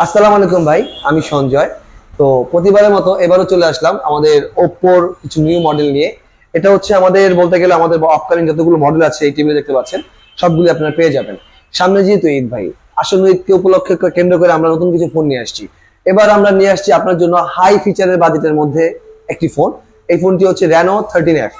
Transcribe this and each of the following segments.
আসসালামু আলাইকুম ভাই, আমি সঞ্জয়। তো প্রতিবারের মতো এবারও চলে আসলাম আমাদের ওপ্পোর কিছু নিউ মডেল নিয়ে। এটা হচ্ছে আমাদের বলতে গেলে আমাদের আপকামিং যতগুলো মডেল আছে এই টেবিলে দেখতে পাচ্ছেন, সবগুলি আপনারা পেয়ে যাবেন। সামনে যেহেতু ঈদ ভাই আসলে ঈদকে উপলক্ষে কেন্দ্র করে আমরা নতুন কিছু ফোন নিয়ে আসছি। এবার আমরা নিয়ে আসছি আপনার জন্য হাই ফিচারের বাজেটের মধ্যে একটি ফোন এই ফোনটি হচ্ছে র্যানো থার্টিন এফ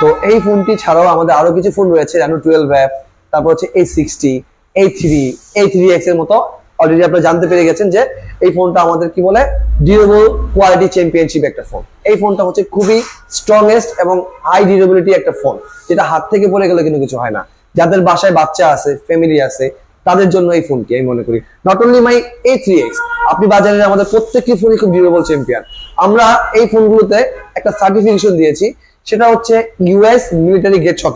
তো এই ফোনটি ছাড়াও আমাদের আরও কিছু ফোন রয়েছে র্যানো টুয়েলভ এফ তারপর হচ্ছে এই সিক্সটি এই থ্রি এই থ্রি এক্সের মতো অলরেডি আপনারা জানতে পেরে গেছেন যে এই ফোনটা আমাদের কি বলে? ডিউরেবল কোয়ালিটি চ্যাম্পিয়নশিপ একটা ফোন এই ফোনটা হচ্ছে খুবই স্ট্রংগেস্ট এবং হাই ডিউরেবিলিটি একটা ফোন যেটা হাত থেকে পড়ে গেলে কিন্তু কিছু হয় না। যাদের বাসায় বাচ্চা আছে ফ্যামিলি আছে, তাদের জন্য এই ফোনটি আমি মনে করি। Not only my A three X আপনি বাজারে আমাদের প্রত্যেকটি ফোনই খুব ডিউরেবল চ্যাম্পিয়ন আমরা এই ফোনগুলোতে একটা সার্টিফিকেশন দিয়েছি, সেটা হচ্ছে ইউএস মিলিটারি গেট শক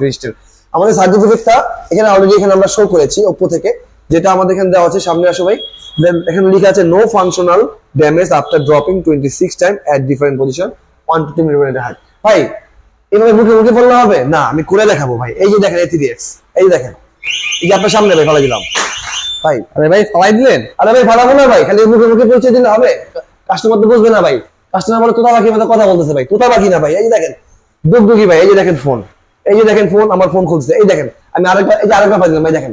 আমাদের সার্টিফিকেটটা এখানে অলরেডি এখানে আমরা শো করেছি ওপ্পো থেকে। যেটা আমাদের এখানে দেওয়া আছে, সামনে আসো ভাই। Then এখানে লেখা আছে no functional damage after dropping twenty six time at different position one two millimetre height ভাই এভাবে মুখে মুখে বললে হবে না আমি করে দেখাবো ভাই এই যে দেখেন এ থ্রি এক্স এই যে দেখেন এই যে আপনার সামনে ভাই ফেলা দিলাম ভাই আরে ভাই ফালাই দিলেন আরে ভাই ফালাবো না ভাই খালি মুখে মুখে পরিচয় দিলে হবে কাস্টমার তো বুঝবে না ভাই কাস্টমার বলে তোতা পাখি মতো কথা বলতেছে ভাই তোতা পাখি না ভাই এই যে দেখেন দুগদুগি ভাই এই যে দেখেন ফোন এই যে দেখেন ফোন আমার ফোন খুলছে এই দেখেন আমি আরেকটা এই যে আরেকটা পাই দিলাম ভাই দেখেন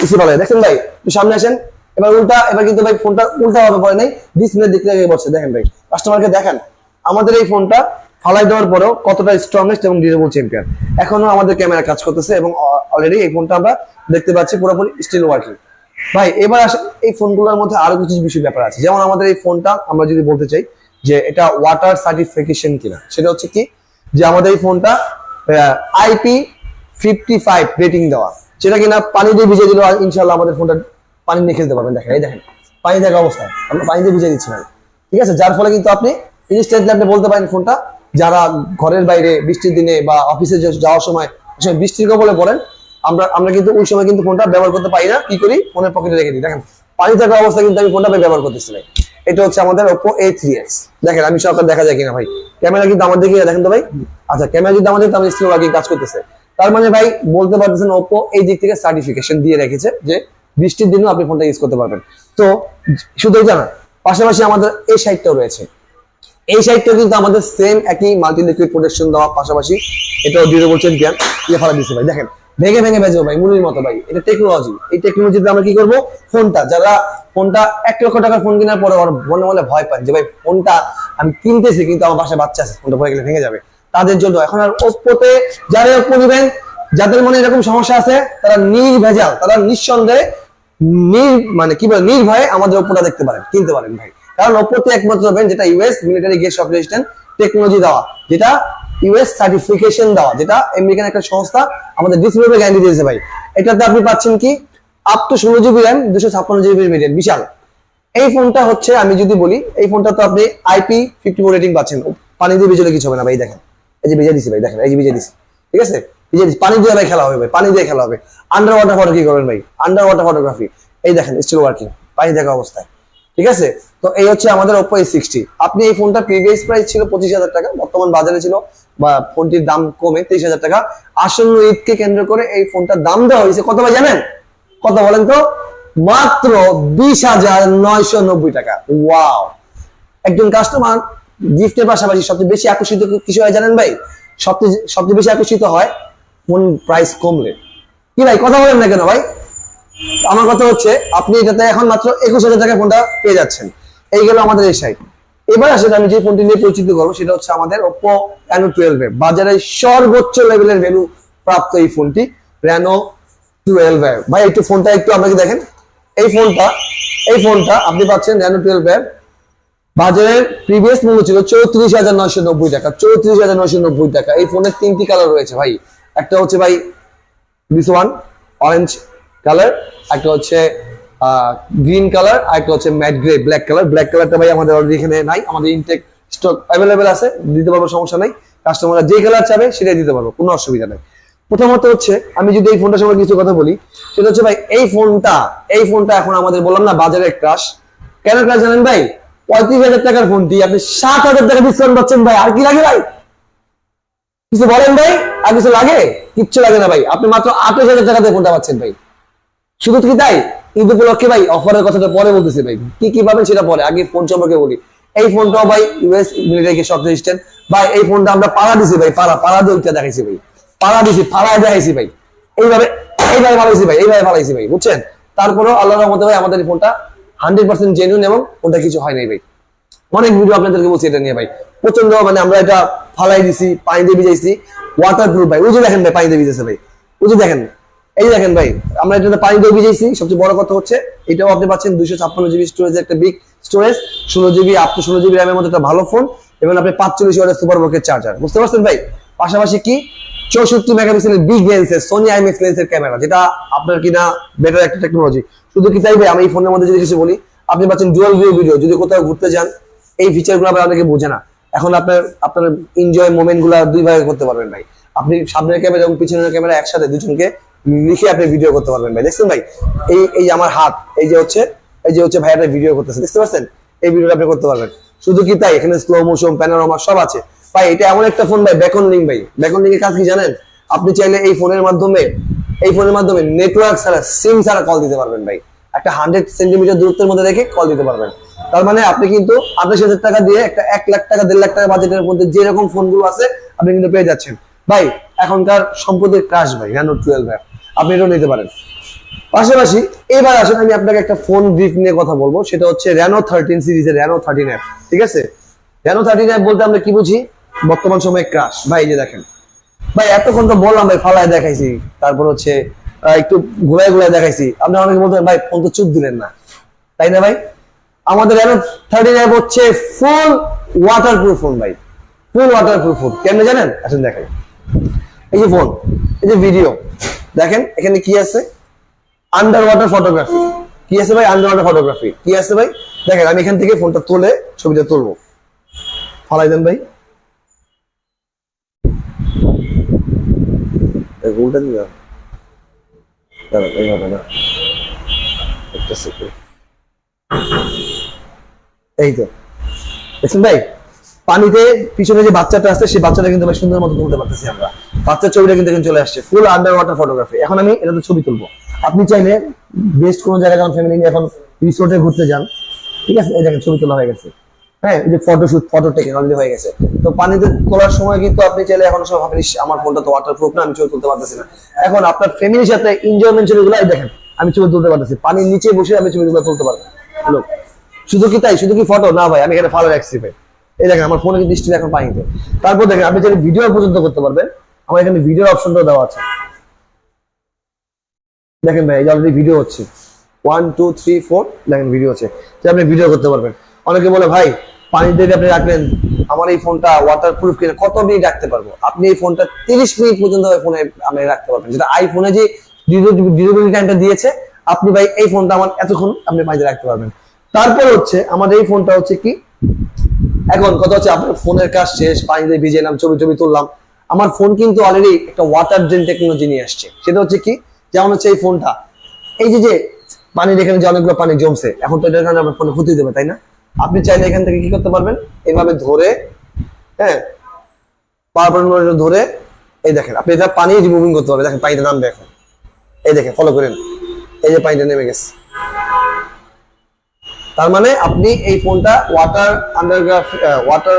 কিছু ভালো দেখেন ভাই? সামনে আসেন। এবার উল্টা, এবার কিন্তু ভাই ফোনটা উল্টা হবে পরে নাই ডিসপ্লে দিক থেকে বসছে দেখেন ভাই কাস্টমারকে দেখেন। আমাদের এই ফোনটা ফালাই দেওয়ার পরেও কতটা স্ট্রংগেস্ট এবং ডিউরেবল চ্যাম্পিয়ন এখনও আমাদের ক্যামেরা কাজ করতেছে এবং অলরেডি এই ফোনটা আমরা দেখতে পাচ্ছি পুরোপুরি স্টিল ওয়ার্কিং ভাই, এবার আসেন, এই ফোনগুলোর মধ্যে আরও কিছু বিষয় ব্যাপার আছে। যেমন আমাদের এই ফোনটা আমরা যদি বলতে চাই যে এটা ওয়াটার সার্টিফিকেশন কিনা, সেটা হচ্ছে কি? যে আমাদের এই ফোনটা আইপি ফিফটি ফাইভ রেটিং দেওয়া। সেটা কিনা পানি দিয়ে ভিজে দিল ইনশাল্লাহ আমাদের ফোনটা পানি নিয়ে খেলতে পারবেন। দেখেন, এই দেখেন, পানি থাকা অবস্থায়, আমরা পানি দিয়ে ভিজে দিচ্ছি না ঠিক আছে? যার ফলে কিন্তু আপনি ইনস্ট্যান্টলি আপনি বলতে পারেন ফোনটা, যারা ঘরের বাইরে বৃষ্টির দিনে বা অফিসে যাওয়ার সময় সময় বৃষ্টির কবলে পড়েন আমরা আমরা কিন্তু ওই সময় কিন্তু ফোনটা ব্যবহার করতে পারি না। কি করি? ফোনের পকেটে রেখে দিই। দেখেন, পানি থাকা অবস্থা কিন্তু আমি ফোনটা ব্যবহার করতেছি ভাই। এটা হচ্ছে আমাদের ওপো এ থ্রি এক্স দেখেন, আমি সরকার দেখা যায় কিনা ভাই। ক্যামেরা কিন্তু আমাদের দেখেন তো ভাই। আচ্ছা ক্যামেরা যদি আমাদের আমাদের স্ক্রিন কাজ করতেছে। তার মানে ভাই, বলতে পারতেছেন ওপো এই দিক থেকে সার্টিফিকেশন দিয়ে রেখেছে যে বৃষ্টির দিনেও আপনি ফোনটা ইউজ করতে পারবেন। তো শুধুই জানা পাশাপাশি আমাদের এই সাইডটাও রয়েছে। এই সাইডটা কিন্তু আমাদের সেম একই মাল্টি লিকুইড প্রোটেকশন দেওয়ার পাশাপাশি এটাও ডিউরেবল ইয়ে ফেলা দিচ্ছে ভাই। দেখেন, ভেঙে ভেঙে বেজে ভাই মুনির মতো ভাই। এটা টেকনোলজি এই টেকনোলজিতে আমরা কি করব? ফোনটা যারা ফোনটা এক লক্ষ টাকার ফোন কেনার পরে মনে মনে ভয় পান যে, ভাই ফোনটা আমি কিনতেছি, কিন্তু আমার বাসায় বাচ্চা আছে ফোনটা পরে গেলে ভেঙে যাবে। তাদের জন্য। এখন আর ওপ্পোতে যারা ওপ্পো নেবেন, যাদের মনে এরকম সমস্যা আছে, তারা নির্ভেজাল, তারা নিঃসন্দেহে নির মানে কি বলে, নির্ভয়ে আমাদের ওপ্পোটা দেখতে পারেন, কিনতে পারেন ভাই। কারণ ওপ্পোতে একমাত্র ব্র্যান্ড যেটা US military grade shock resistant technology দেওয়া, যেটা ইউএস সার্টিফিকেশন দেওয়া, যেটা আমেরিকান একটা সংস্থা আমাদের ডিসপ্লে গ্যারান্টি দিয়েছে ভাই। এটাতে আপনি পাচ্ছেন কি আপ টু ষোলো জিবি র্যাম দুশো ছাপ্পান্ন জিবি ভেরিয়েন্ট বিশাল। এই ফোনটা হচ্ছে, আমি যদি বলি, এই ফোনটা তো আপনি আইপি ফিফটি ফোর রেটিং পাচ্ছেন। পানি দিয়ে ভিজলে কিছু হবে না ভাই, দেখেন। এই যে ভিজে দিছি ভাই, দেখেন, এই যে ভিজে দিছি। ঠিক আছে? ভিজে দিছি। পানি দিয়ে ভাই খেলা হবে ভাই, পানি দিয়ে খেলা হবে। আন্ডার ওয়াটার ফটো কি করবেন ভাই আন্ডার ওয়াটার ফটোগ্রাফি এই দেখেন স্টিল ওয়ার্কিং পানি দেখা অবস্থায়। ঠিক আছে? তো এই হচ্ছে আমাদের ওপো এ সিক্সটি আপনি এই ফোনটা প্রিভিয়াস প্রাইস ছিল পঁচিশ হাজার টাকা, বর্তমান বাজারে ছিল, বা ফোনটির দাম কমে তেইশ হাজার টাকা। আসন্ন ঈদকে কেন্দ্র করে এই ফোনটার দাম দেওয়া হয়েছে কত ভাই জানেন? কত বলেন তো? মাত্র বিশ হাজার নয়শো নব্বই টাকা। ওয়াও একজন কাস্টমার গিফটের পাশাপাশি সবচেয়ে বেশি আকর্ষিত কিছু হয় জানেন ভাই? সবচেয়ে সবচেয়ে বেশি আকর্ষিত হয় ফোন প্রাইস কমলে। কি ভাই, কথা বলেন না কেন ভাই? আমার কথা হচ্ছে, আপনি এটাতে এখন মাত্র একুশ হাজার টাকা ফোনটা পেয়ে যাচ্ছেন। এই গেল আমাদের এই সাইড এবার আসলে আমি যে ফোনটি নিয়ে পরিচিত করব, সেটা হচ্ছে আমাদের ওপো রেনো টুয়েলভ এ বাজারে সর্বোচ্চ লেভেলের ভ্যালু প্রাপ্ত এই ফোনটি রেনো টুয়েলভ এ ভাই, একটু ফোনটা একটু আপনাকে দেখেন। এই ফোনটা এই ফোনটা আপনি পাচ্ছেন রেনো টুয়েলভ এর বাজারের প্রিভিয়াস মূল্য ছিল চৌত্রিশ হাজার নয়শো নব্বই টাকা, চৌত্রিশ হাজার নয়শো নব্বই টাকা। এই ফোনের তিনটি কালার রয়েছে ভাই। একটা হচ্ছে ভাই দিস ওয়ান অরেঞ্জ কালার একটা হচ্ছে গ্রিন কালার আর একটা হচ্ছে matte grey black colour black কালারটা ভাই আমাদের অলরেডি এখানে নাই, আমাদের ইনটেক স্টক অ্যাভেলেবেল আছে, দিতে পারব, সমস্যা নাই। কাস্টমাররা যে কালার চাবে, সেটাই দিতে পারব, কোনো অসুবিধা নেই। প্রথমত হচ্ছে, আমি যদি এই ফোনটার সময় কিছু কথা বলি, সেটা হচ্ছে ভাই, এই ফোনটা এই ফোনটা এখন আমাদের বললাম না, বাজারে ক্রাশ কেন ক্রাশ জানেন ভাই? পঁয়ত্রিশ হাজার টাকার ফোনটি আপনি সাত হাজার টাকা ডিসকাউন্ট পাচ্ছেন ভাই। আর কি লাগে ভাই? কিছু বলেন ভাই? আর কিছু লাগে? কিচ্ছু লাগে না ভাই। আপনি মাত্র আঠাশ হাজার টাকাতে ফোনটা পাচ্ছেন ভাই। শুধু কি তাই? ঈদ উপলক্ষে ভাই অফারের কথাটা পরে বলতেছি ভাই। কি কি পাবেন সেটা পরে। আগে ফোন সম্পর্কে বলি। এই ফোনটাও ভাই ইউএস মিলিটারি শপ রেজিস্ট্যান্ট ভাই, এই ফোনটা আমরা পাড়া দিছি ভাই, পাড়া। পাড়া দিয়ে ওইটা দেখাইছি ভাই। পাড়া দিছি, পাড়ায় দেখাইছি ভাই। এইভাবে এইভাবে পালাইছি ভাই, এইভাবে পালাইছি ভাই। বুঝছেন? তারপরেও আল্লাহর রহমতে ভাই আমাদের এই ফোনটা হান্ড্রেড পার্সেন্ট জেনুইন এবং ওটা কিছু হয় নাই ভাই। অনেক ভিডিও আপনাদেরকে বলছি এটা নিয়ে ভাই। প্রচণ্ড মানে আমরা এটা ফালাই দিছি, পানি দিয়ে ভিজাইছি। ওয়াটার প্রুফ ভাই। ওই যে দেখেন ভাই, পানি দিয়ে ভিজেছে ভাই। ওই যে দেখেন, এই দেখেন ভাই, আমরা এটাতে পানি দিয়ে ভিজাইছি। সবচেয়ে বড় কথা হচ্ছে, এটাও আপনি পাচ্ছেন দুইশো ছাপ্পান্ন জিবি স্টোরেজ একটা বিগ স্টোরেজ ষোলো জিবি আপ টু ষোলো জিবি র্যামের মধ্যে একটা ভালো ফোন এবং আপনি পাঁচচল্লিশ ওয়াটের সুপার বকের চার্জার বুঝতে পারছেন ভাই? পাশাপাশি কি? চৌষট্টি মেগাপিক্সেলের বিগ লেন্সের সোনি আইমেক্স লেন্সের ক্যামেরা যেটা আপনার কিনা বেটার একটা টেকনোলজি শুধু কি ভাই? আমি এই ফোনের মধ্যে যদি কিছু বলি, আপনি পাচ্ছেন ডুয়াল ভিউ ভিডিও যদি কোথাও ঘুরতে যান, এই ফিচারগুলো আবার অনেকে বোঝে না। এখন আপনার আপনার এনজয় মোমেন্টগুলা দুই ভাগে করতে পারবেন ভাই। আপনি সামনের ক্যামেরা এবং পিছনের ক্যামেরা একসাথে দুজনকে লিখে আপনি ভিডিও করতে পারবেন ভাই। দেখছেন ভাই? এই এই আমার হাত, এই যে হচ্ছে, এই যে হচ্ছে ভাইয়াটা ভিডিও করতেছে। দেখতে পাচ্ছেন? এই ভিডিওটা আপনি করতে পারবেন। শুধু কি তাই? এখানে স্লো মোশন প্যানোরামা সব আছে। ভাই, এটা এমন একটা ফোন ভাই ব্যাকন লিঙ্ক ভাই। ব্যাকন লিঙ্কের কাজ কি জানেন? আপনি চাইলে এই ফোনের মাধ্যমে, এই ফোনের মাধ্যমে নেটওয়ার্ক ছাড়া সিম ছাড়া কল দিতে পারবেন ভাই। একটা হান্ড্রেড সেন্টিমিটার দূরত্বের মধ্যে রেখে কল দিতে পারবেন। তার মানে আপনি কিন্তু আঠাশ হাজার টাকা দিয়ে একটা এক লাখ টাকা, দেড় লাখ টাকা বাজেটের মধ্যে যেরকম ফোনগুলো আছে, আপনি কিন্তু পেয়ে যাচ্ছেন। ভাই, এখনকার সম্পদের ক্রাশ ভাই র্যানো টুয়েলভ অ্যাপ আপনি এটাও নিতে পারেন। পাশাপাশি এবার আসেন, আমি আপনাকে একটা ফোন ব্রিফ নিয়ে কথা বলব। সেটা হচ্ছে র্যানো থার্টিন সিরিজের র্যানো থার্টিন অ্যাপ ঠিক আছে? র্যানো থার্টিন অ্যাপ বলতে আমরা কি বুঝি? বর্তমান সময়ে ক্রাশ ভাই যে দেখেন। ভাই, এতক্ষণ তো বললাম ভাই, ফালায় দেখাইছি। তারপর হচ্ছে একটু ঘুরায় ঘুরায় দেখাইছি। আপনি অনেকে বলতেন, ভাই ফোন তো চুপ দিলেন না। তাই না ভাই? আমাদের র্যানো থার্টিন অ্যাপ হচ্ছে ফুল ওয়াটার প্রুফ ফোন ভাই। ফুল ওয়াটার প্রুফ ফোন কেমনে জানেন? আসেন দেখেন এই যে ফোন এই যে ভিডিও দেখেন, এখানে কি আছে? আন্ডার ওয়াটার ফটোগ্রাফি কি আছে ভাই? আন্ডার ওয়াটার ফটোগ্রাফি কি আছে ভাই? দেখেন, আমি এখান থেকে ফোনটা তুলে ছবিটা তুলবো। ফালাই দেন ভাই। এই গোলটা দিয়ে দাও দাঁড়ান, এইভাবে না একটা সেকেন্ড এই তো। দেখছেন ভাই? পানিতে পিছনে যে বাচ্চাটা আছে সেই বাচ্চাটা কিন্তু ভাই সুন্দর মতো তুলতে পারতেছি আমরা। বাচ্চার ছবিটা কিন্তু এখানে চলে আসছে ফুল আন্ডার ওয়াটার ফটোগ্রাফি এখন আমি এটাতে ছবি তুলবো। আপনি চাইলে বেস্ট কোনো জায়গায় যখন ফ্যামিলি নিয়ে এখন রিসোর্টে ঘুরতে যান ঠিক আছে? এই দেখেন ছবি তোলা হয়ে গেছে। হ্যাঁ যে ফটোশুট ফটো টেকনোলজি হয়ে গেছে। তো পানিতে তোলার সময় কিন্তু আপনি চাইলে এখন সব ভাবেন আমার ফোনটা তো ওয়াটার প্রুফ না, আমি ছবি তুলতে পারতেছি না। এখন আপনার ফ্যামিলির সাথে এনজয়মেন্ট ছবিগুলো দেখেন, আমি ছবি তুলতে পারতেছি। পানির নিচে বসে আমি ছবিগুলো তুলতে পারব। লোক শুধু কি তাই? শুধু কি ফটো না ভাই, আমি এখানে ফালো রাখছি ভাই। এই দেখেন, আমার ফোনে দৃষ্টি এখন পানিতে তারপর দেখেন, আপনি চাইলে ভিডিও পর্যন্ত করতে পারবেন। আমার এখানে ভিডিও অপশনটাও দেওয়া আছে। দেখেন ভাই অলরেডি ভিডিও হচ্ছে। ওয়ান টু থ্রি ফোর দেখেন ভিডিও হচ্ছে। আপনি ভিডিও করতে পারবেন। অনেকে বলে, ভাই পানিতে যদি আপনি রাখলেন, আমার এই ফোনটা ওয়াটার প্রুফ কিনা, কত মিনিট রাখতে পারব? আপনি এই ফোনটা তিরিশ মিনিট পর্যন্ত ফোনে আপনি রাখতে পারবেন। যেটা আইফোনে যে ডিউরেবিলিটি টাইমটা দিয়েছে, আপনি ভাই, এই ফোনটা আমার এতক্ষণ আপনি পানিতে রাখতে পারবেন। তারপর হচ্ছে, আমাদের এই ফোনটা হচ্ছে কি? এখন কথা হচ্ছে, আপনার ফোনের কাজ শেষ, পানিতে ভিজে এলাম, ছবি ছবি তুললাম। আমার ফোন কিন্তু অলরেডি একটা ওয়াটার ড্রেন টেকনোলজি নিয়ে আসছে। সেটা হচ্ছে কি? যেমন হচ্ছে এই ফোনটা। এই যে যে পানির এখানে যে অনেকগুলো পানি জমছে, এখন তো এটার কারণে আপনার ফোনে ক্ষতি দেবে, তাই না? আপনি চাইলে এখান থেকে কি করতে পারবেন? এইভাবে ধরে হ্যাঁ পাওয়ার ধরে, এই দেখেন, আপনি এটা পানি রিমুভিং করতে পারবেন। দেখেন, পানিটা নামবে এখন। এই দেখেন ফলো করেন। এই যে পানিটা নেমে গেছে। তার মানে আপনি এই ফোনটা ওয়াটার আন্ডারগ্রাফ ওয়াটার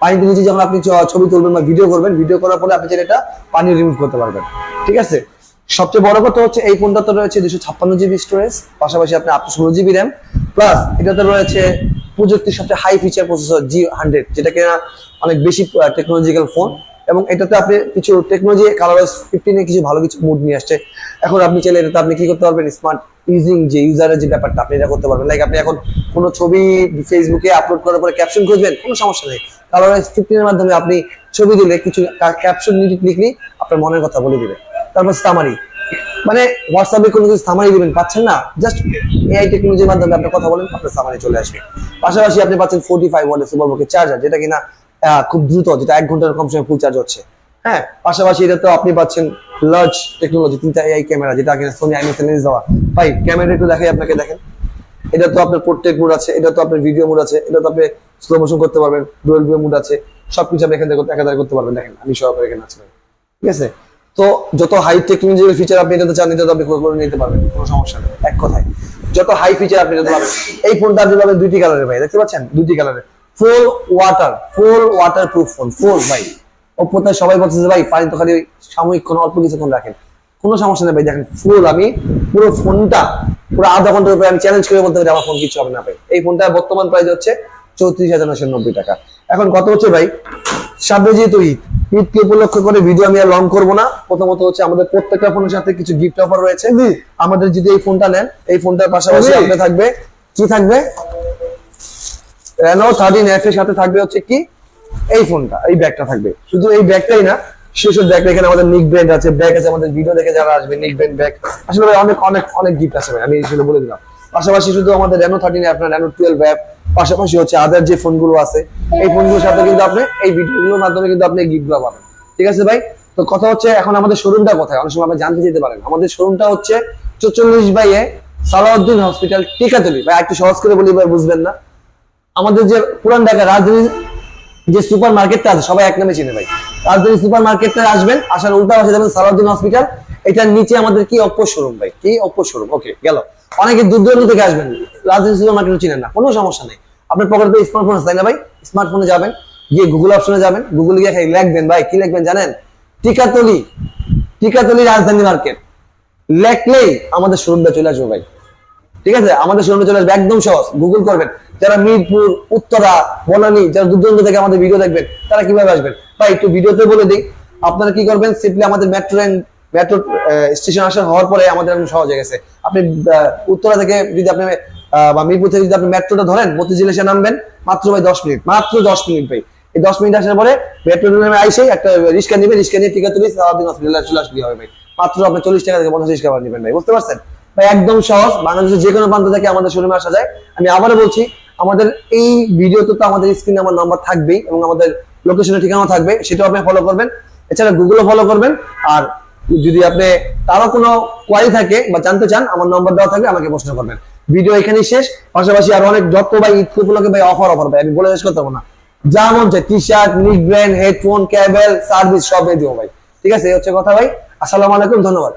পানিতে নিচে যখন আপনি ছবি তুলবেন বা ভিডিও করবেন ভিডিও করার পরে আপনি চাইলে এটা পানি রিমুভ করতে পারবেন। ঠিক আছে? সবচেয়ে বড় কথা হচ্ছে এই ফোনটাতে রয়েছে দুশো ছাপ্পান্ন জিবি স্টোরেজ পাশাপাশি আপনি আটশো ষোলো জিবি র্যাম প্লাস এটাতে রয়েছে প্রযুক্তির সবচেয়ে high feature processor G hundred যেটা কিনা অনেক বেশি টেকনোলজিক্যাল ফোন এবং এটাতে আপনি কিছু টেকনোলজি কালার ফিফটিনে কিছু ভালো কিছু মুড নিয়ে আসছে। এখন আপনি চাইলে এটাতে আপনি কি করতে পারবেন? স্মার্ট ইউজিং যে ইউজারের যে ব্যাপারটা, আপনি এটা করতে পারবেন। লাইক আপনি এখন কোনো ছবি ফেসবুকে আপলোড করার পরে ক্যাপশন খুঁজবেন, কোনো সমস্যা নেই। কালার ফিফটিনের মাধ্যমে আপনি ছবি দিলে কিছু ক্যাপশন লিখলি আপনার মনের কথা বলে দিবে। তারপর সামারি মানে হোয়াটসঅ্যাপে কোনো কিছু সামারি দিবেন, পাচ্ছেন না? জাস্ট এআই টেকনোলজির মাধ্যমে আপনি কথা বলেন, আপনার সামারি চলে আসবে। পাশাপাশি আপনি পাচ্ছেন ফোর্টি ফাইভ ওয়াটের সুপার বকের চার্জার যেটা কিনা খুব দ্রুত, যেটা এক ঘণ্টার কম সময় ফুল চার্জ হচ্ছে। হ্যাঁ পাশাপাশি এটাতে আপনি পাচ্ছেন লার্জ টেকনোলজি তিনটা এআই ক্যামেরা যেটা কিনা সোনি আইএমএস লেন্স দেওয়া ভাই ক্যামেরা একটু দেখাই আপনাকে, দেখেন। এটা তো আপনার পোর্ট্রেট মোড আছে এটা তো আপনার ভিডিও মোড আছে এটা তো আপনি স্লো মোশন করতে পারবেন ডুয়েল ভিউ মোড আছে, সবকিছু আপনি এখান থেকে একাধারে করতে পারবেন, দেখেন, আমি সহকারে এখানে আছি ঠিক আছে? তো যত হাই টেকনোলজিক্যাল ফিচার আপনি এটাতে চান এটাতে আপনি করে নিতে পারবেন, কোনো সমস্যা নেই, এক কথায়। যত হাই ফিচার আপনি এটাতে পাবেন এই ফোনটা আপনি পাবেন দুইটি কালারের ভাই, দেখতে পাচ্ছেন? দুইটি কালারের full water full waterproof phone full ভাই। ওপোতে সবাই বলছে যে ভাই, পানি তো খালি সাময়িক কোনো, অল্প কিছুক্ষণ রাখেন। কোনো সমস্যা নেই ভাই, দেখেন ফুল আমি পুরো ফোনটা পুরো আধা ঘণ্টার উপরে আমি চ্যালেঞ্জ করে বলতে পারি, আমার ফোন কিছু হবে না ভাই। এই ফোনটা বর্তমান প্রাইস হচ্ছে চৌত্রিশ হাজার নশো নব্বই টাকা। এখন কত হচ্ছে ভাই? সামনে যেহেতু ঈদ। ঈদকে উপলক্ষ করে ভিডিও আমি আর লং করব না। প্রথমত হচ্ছে আমাদের প্রত্যেকটা ফোনের সাথে কিছু গিফট অফার রয়েছে। আমাদের যদি এই ফোনটা নেন এই ফোনটার পাশাপাশি জি। আপনার থাকবে কি থাকবে? রেনো থার্টিন এফ এর সাথে থাকবে হচ্ছে কি? এই ফোনটা এই ব্যাগটা থাকবে। শুধু এই ব্যাগটাই না সেসব ব্যাগ এখানে আমাদের নিক ব্র্যান্ড আছে ব্যাগ আছে আমাদের ভিডিও দেখে যারা আসবে নিক ব্র্যান্ড ব্যাগ আসলে অনেক অনেক অনেক গিফট আছে আমি সেটা বলে দিলাম। পাশাপাশি শুধু আমাদের রেনো থার্টিন অ্যাপ না রেনো টুয়েলভ অ্যাপ পাশাপাশি হচ্ছে আদার যে ফোনগুলো আছে, এই ফোনগুলোর সাথে কিন্তু আপনি এই ভিডিওগুলোর মাধ্যমে কিন্তু আপনি গিফটগুলো পাবেন। ঠিক আছে ভাই? তো কথা হচ্ছে এখন আমাদের শোরুমটা কোথায়? অনেক সময় আপনি জানতে যেতে পারেন। আমাদের শোরুমটা হচ্ছে চৌচল্লিশ বাইয়ে সালাউদ্দিন হসপিটাল টিকাতলি। ভাই, একটু সহজ করে বলি, ভাই, বুঝবেন না? আমাদের যে পুরান ঢাকা রাজধানী যে সুপার মার্কেটটা আছে, সবাই এক নামে চিনে ভাই। রাজধানী সুপার মার্কেটটা আসবেন, আসার উল্টা পাশে যাবেন সালাউদ্দিন হসপিটাল এটার নিচে আমাদের কি অপ্পো শোরুম ভাই? কি অপ্পো শোরুম ওকে গেল। অনেকে দূর দূরান্ত থেকে আসবেন। রাজধানী সুপার মার্কেট চিনেন না। কোনো সমস্যা নেই। আপনার পকেটে স্মার্টফোন আছে, তাই না ভাই? স্মার্টফোনে যাবেন, গিয়ে গুগল অপশনে যাবেন গুগলে গিয়ে লিখবেন, ভাই, কি লিখবেন জানেন? টিকাতলি টিকাতলি রাজধানী মার্কেট লেখলেই আমাদের শোরুমটা চলে আসবে ভাই। ঠিক আছে? আমাদের শোরুমে চলে আসবে একদম সহজ। গুগল করবেন। যারা মিরপুর, উত্তরা, বনানী, যারা দূর থেকে আমাদের ভিডিও দেখবেন, তারা কীভাবে আসবেন? ভাই, একটু ভিডিওতে বলে দিই। আপনারা কি করবেন? সিম্পলি আমাদের মেট্রো ট্রেন মেট্রো স্টেশন আসার হওয়ার পরে আমাদের একদম সহজ হয়ে গেছে। আপনি উত্তরা থেকে যদি আপনি বা মিরপুর থেকে যদি আপনি মেট্রোটা ধরেন, মতিঝিল এসে নামবেন, মাত্র ভাই দশ মিনিট, মাত্র দশ মিনিট ভাই। এই দশ মিনিট আসার পরে মেট্রো ট্রেনে আইসেই একটা রিক্সা নিবে, রিক্সা নিয়ে টিকা তুলি সারাদিন হসপিটালে চলে আসলে হবে ভাই। মাত্র আপনি চল্লিশ টাকা থেকে পঞ্চাশ ভাড়া নেবেন ভাই, বুঝতে পারছেন? ভাই, একদম সহজ। বাংলাদেশের যে কোনো প্রান্ত থেকে আমাদের শোরুমে আসা যায়। আমি আবারও বলছি, আমাদের এই ভিডিওতে তো আমাদের স্ক্রিনে আমার নাম্বার থাকবেই এবং আমাদের লোকেশনের ঠিকানা থাকবে, সেটাও আপনি ফলো করবেন। এছাড়া গুগলও ফলো করবেন। আর যদি আপনি তারও কোনো কোয়ারি থাকে বা জানতে চান, আমার নম্বর দেওয়া থাকে আমাকে প্রশ্ন করবেন। ভিডিও এখানে শেষ। পাশাপাশি আর অনেক যত ভাই ঈদ উপলক্ষে ভাই অফার অফার ভাই, আমি বলে শেষ করতে না। যা মন চাই টি শার্ট নিক ব্র্যান্ড হেডফোন ক্যাবেল সার্ভিস সব দিও ভাই। ঠিক আছে, এই হচ্ছে কথা ভাই। আসসালামু আলাইকুম, ধন্যবাদ।